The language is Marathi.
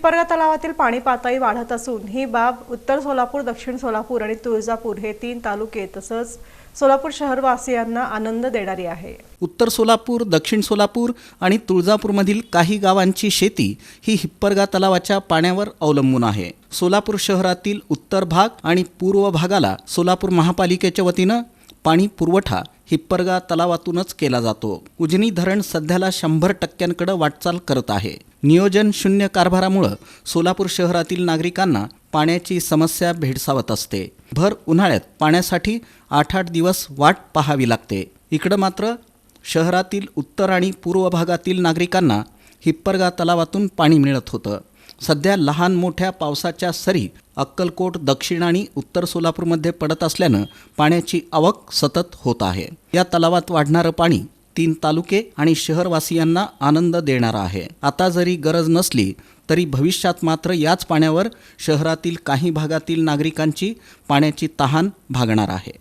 हिप्परगा तलावातील पाणी पातळी वाढत असून ही बाब उत्तर सोलापूर दक्षिण सोलापूर आणि तुळजापूर हे तीन तालुके तसंच सोलापूर शहरवासियांना आनंद देणारी आहे. उत्तर सोलापूर दक्षिण सोलापूर आणि तुळजापूरमधील काही गावांची शेती ही हिप्परगा तलावाच्या पाण्यावर अवलंबून आहे. सोलापूर शहरातील उत्तर भाग आणि पूर्व भागाला सोलापूर महापालिकेच्या वतीनं पाणी पुरवठा हिप्परगा तलावातूनच केला जातो. उजनी धरण सध्याला शंभर टक्क्यांकडे वाटचाल करत आहे. नियोजन शून्य कारभारामुळं सोलापूर शहरातील नागरिकांना पाण्याची समस्या भेडसावत असते. भर उन्हाळ्यात पाण्यासाठी आठ आठ दिवस वाट पाहावी लागते. इकडं मात्र शहरातील उत्तर आणि पूर्व भागातील नागरिकांना हिप्परगा तलावातून पाणी मिळत होतं. सध्या लहान मोठ्या पावसाच्या सरी अक्कलकोट दक्षिण आणि उत्तर सोलापूरमध्ये पडत असल्यानं पाण्याची आवक सतत होत आहे. या तलावात वाढणारं पाणी तीन तालुके आणि शहरवासियांना आनंद देणारा आहे. आता जरी गरज नसली तरी भविष्यात मात्र याच पाण्यावर शहरातील काही भागातील नागरिकांची पाण्याची तहान भागणार आहे.